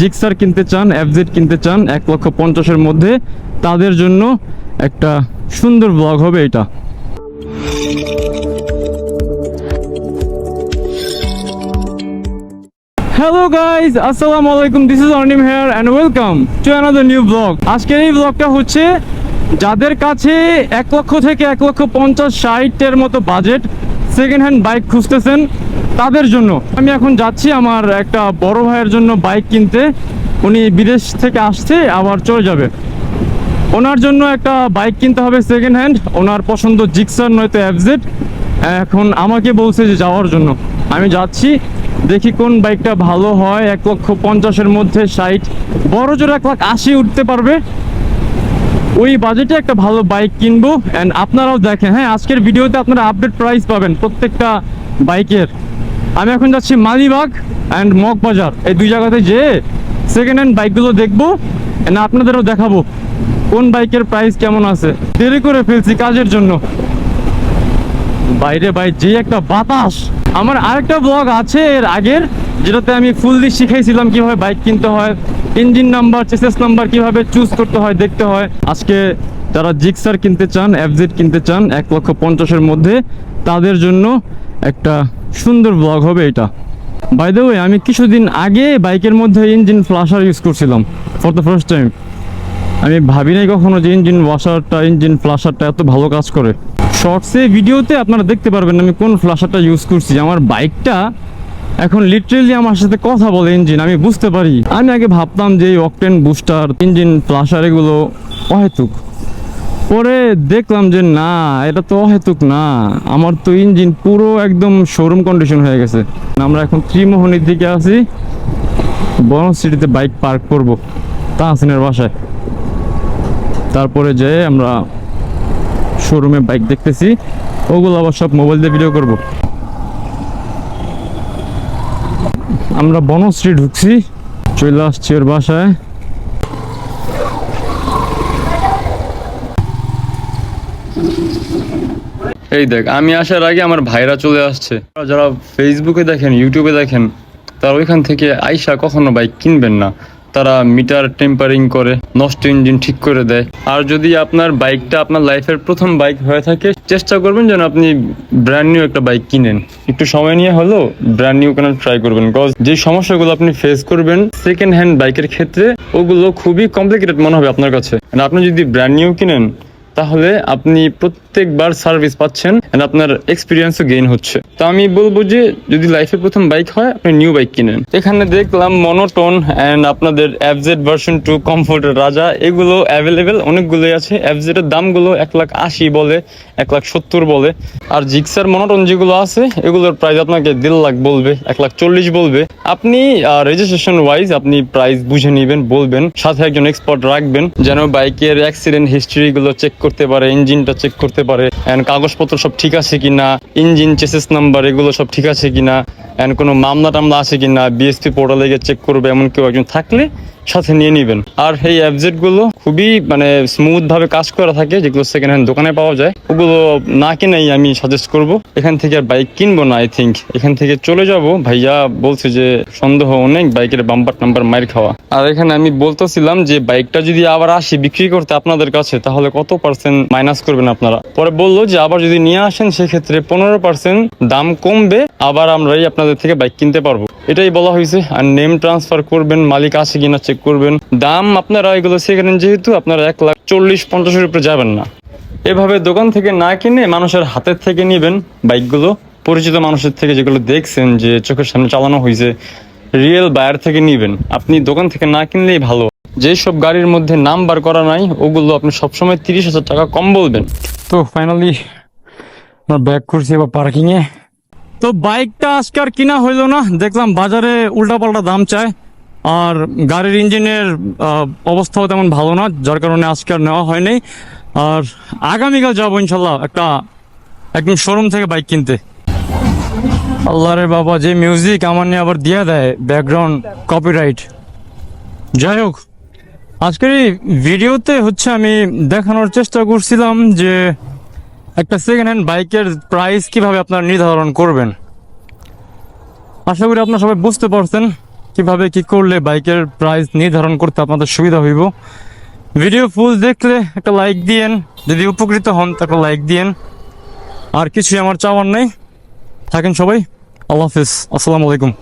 Gixxer কিনতে চান FZ কিনতে চান, এক লক্ষ পঞ্চাশের মধ্যে তাদের জন্য একটা সুন্দর ব্লগ হবে এটা। হ্যালো গাইজ আসসালামু আলাইকুম this is Arnim here and welcome to another new blog আজকের এই ব্লগটা হচ্ছে যাদের কাছে এক লক্ষ থেকে এক লক্ষ পঞ্চাশ ষাটের মতো বাজেট সেকেন্ড হ্যান্ড বাইক খুঁজতেছেন তাদের জন্য। আমি এখন যাচ্ছি আমার একটা বড় ভাইয়ের জন্য বাইক কিনতে। উনি বিদেশ থেকে আসছে, আবার চলে যাবে। ওনার জন্য একটা বাইক কিনতে হবে সেকেন্ড হ্যান্ড ওনার পছন্দ জিক্সার, নয়তো এফজেড এখন আমাকে বলছে যে যাওয়ার জন্য। আমি যাচ্ছি, দেখি কোন বাইকটা ভালো হয়। এক লক্ষ পঞ্চাশের মধ্যে ষাট, বড় জোর এক লাখ আশি উঠতে পারবে। ওই বাজেটে একটা ভালো বাইক কিনবো। অ্যান্ড আপনারাও দেখেন হ্যাঁ আজকের ভিডিওতে আপনারা আপডেট প্রাইস পাবেন প্রত্যেকটা বাইকের। আমি এখন যাচ্ছি মালিবাগ অ্যান্ড মগবাজার। এই দুই জায়গাতে যেয়ে সেকেন্ড হ্যান্ড বাইকগুলো দেখব না আপনাদেরও দেখাবো কোন বাইকের প্রাইস কেমন আছে। দেরি করে ফেলছি কাজের জন্য। বাইরে ভাই, যে একটা বাতাস। আমার আরেকটা ব্লগ আছে এর আগের, যেটাতে আমি ফুললি শিখাইছিলাম কীভাবে বাইক কিনতে হয় ইঞ্জিন নাম্বার চেসেস নাম্বার কীভাবে চুজ করতে হয়, দেখতে হয়। আজকে যারা জিক্সার কিনতে চান এফজেড কিনতে চান, এক লক্ষ পঞ্চাশের মধ্যে, তাদের জন্য একটা সুন্দর ব্লগ হবে এটা। বাই দ্য ওয়ে আমি কিছুদিন আগে বাইকের মধ্যে ইঞ্জিন ফ্লাশার ইউজ করছিলাম ফর দ্য ফার্স্ট টাইম আমি ভাবি নাই কখনো যে ইঞ্জিন ওয়াশারটা ইঞ্জিন ফ্লাশারটা এত ভালো কাজ করে। শর্টসে ভিডিওতে আপনারা দেখতে পারবেন আমি কোন ফ্লাশারটা ইউজ করছি। আমার বাইকটা এখন লিটারেলি আমার সাথে কথা বলে ইঞ্জিন আমি বুঝতে পারি। আমি আগে ভাবতাম যে অকটেন বুস্টার ইঞ্জিন ফ্লাশার এগুলো অহেতুক। পরে দেখলাম যে না, এটা তো অহেতুক না। আমার তো ইঞ্জিন পুরো একদম শোরুম কন্ডিশন হয়ে গেছে। আমরা এখন ত্রিমোহনীর দিকে আছি। বনজ সিটিতে বাইক পার্ক করব তাহসিনের বাসায়। তারপরে যেয়ে আমরা শোরুমে বাইক দেখতেছি। ওগুলো আবার সব মোবাইল দিয়ে ভিডিও করব। আমরা বনশ্রী ঢুকছি। চলে আসছি ওর বাসায়। এই দেখ, আমি আসার আগে আমার ভাইরা চলে আসছে। যারা ফেসবুকে দেখেন ইউটিউবে দেখেন, তারা ওইখান থেকে আইসা কখনো বাইক কিনবেন না। তারা মিটার টেম্পারিং করে, নষ্ট ইঞ্জিন ঠিক করে দেয়। আর যদি আপনার বাইকটা আপনার লাইফের প্রথম বাইক হয়ে থাকে, চেষ্টা করবেন যেন আপনি ব্র্যান্ড নিউ একটা বাইক কিনেন। একটু সময় নিয়ে হলেও ব্র্যান্ড নিউ কেনার ট্রাই করবেন বিকজ যে সমস্যাগুলো আপনি ফেস করবেন সেকেন্ড হ্যান্ড বাইকের ক্ষেত্রে, ওগুলো খুবই কমপ্লিকেটেড মনে হবে আপনার কাছে। আপনি যদি ব্র্যান্ড নিউ কিনেন তাহলে আপনি প্রত্যেকবার সার্ভিস পাচ্ছেন and আপনার এক্সপিরিয়েন্সও গেইন হচ্ছে। তো আমি বলব যে, যদি লাইফে প্রথম বাইক হয়, আপনি নিউ বাইক কিনেন। এখানে দেখলাম মনোটোন অ্যান্ড আপনাদের এফজেড ভার্সন টু কমফোর্টের রাজা এগুলো অ্যাভেলেবেল অনেকগুলোই আছে। এফজেডের দামগুলো এক লাখ আশি বলে, এক লাখ সত্তর বলে। আর জিক্সার মনোটন যেগুলো আছে, এগুলোর প্রাইস আপনাকে দেড় লাখ বলবে, এক লাখ চল্লিশ বলবে। আপনি রেজিস্ট্রেশন ওয়াইজ আপনি প্রাইস বুঝে নেবেন, বলবেন, সাথে একজন এক্সপার্ট রাখবেন, যেন বাইকের অ্যাক্সিডেন্ট হিস্ট্রি গুলো চেক করতে পারে ইঞ্জিনটা চেক করতে পারে। এন্ড কাগজপত্র সব ঠিক আছে কিনা ইঞ্জিন চেসেস নাম্বার এগুলো সব ঠিক আছে কিনা এন্ড কোনো মামলা টামলা আছে কিনা বিএসপি পোর্টালে গিয়ে চেক করবে এমন কেউ একজন থাকলে সাথে নিয়ে নেবেন। আর এই অ্যাবজেটগুলো খুবই মানে স্মুথ ভাবে কাজ করা থাকে, যেগুলো সেকেন্ড হ্যান্ড দোকানে পাওয়া যায়। ওগুলো না কিনেই আমি সাজেস্ট করব। এখান থেকে আর বাইক কিনবো না আই থিঙ্ক এখান থেকে চলে যাব। ভাইয়া বলছে যে সন্দেহ অনেক বাইকের বাম্পার নাম্বার মাইর খাওয়া। আর এখানে আমি বলতেছিলাম যে বাইকটা যদি আবার আসি বিক্রি করতে আপনাদের কাছে, তাহলে কত পার্সেন্ট মাইনাস করবেন আপনারা? পরে বলল যে আবার যদি নিয়ে আসেন, সেক্ষেত্রে পনেরো পার্সেন্ট দাম কমবে, আবার আমরাই আপনাদের থেকে বাইক কিনতে পারব। এটাই বলা হয়েছে। আর নেম ট্রান্সফার করবেন, মালিক আছে কিনা চেক করবেন। দাম আপনারা এগুলো সেখানে যেহেতু আপনারা এক লাখ চল্লিশ, পঞ্চাশের উপরে যাবেন না। এভাবে দোকান থেকে না কিনে মানুষের হাতের থেকে নেবেন বাইকগুলো। পরিচিত মানুষের থেকে যেগুলো দেখছেন যে চোখের সামনে চালানো হয়েছে, রিয়েল বায়ার থেকে নিবেন। আপনি দোকান থেকে না কিনলেই ভালো। যেসব গাড়ির মধ্যে নাম্বার করা নাই, ওগুলো আপনি সবসময় তিরিশ হাজার টাকা কম বলবেন। তো ফাইনালি ব্যাক করছি এবার পার্কিংয়ে তো বাইকটা আজকে আর কিনা হইল না। দেখলাম বাজারে উল্টাপাল্টা দাম চায়। আর গাড়ির ইঞ্জিনের অবস্থাও তেমন ভালো না, যার কারণে আজকে আর নেওয়া হয়নি। আর আগামীকাল যাব ইনশাল্লাহ একটা, একদম শোরুম থেকে বাইক কিনতে। আল্লাহ রে বাবা, যে মিউজিক আমার নিয়ে আবার দিয়ে দেয় ব্যাকগ্রাউন্ড কপিরাইট যাই হোক, আজকের এই ভিডিওতে হচ্ছে আমি দেখানোর চেষ্টা করছিলাম যে একটা সেকেন্ড হ্যান্ড বাইকের প্রাইস কীভাবে আপনারা নির্ধারণ করবেন। আশা করি আপনারা সবাই বুঝতে পারছেন। কীভাবে কি করলে বাইকের প্রাইস নির্ধারণ করতে আপনাদের সুবিধা হইব? ভিডিও ফুল দেখলে একটা লাইক দিয়েন। যদি উপকৃত হন, তাকে লাইক দিয়েন। আর কিছুই আমার চাওয়ার নেই। থাকেন সবাই। আল্লাহ হাফিজ। আসসালামু আলাইকুম।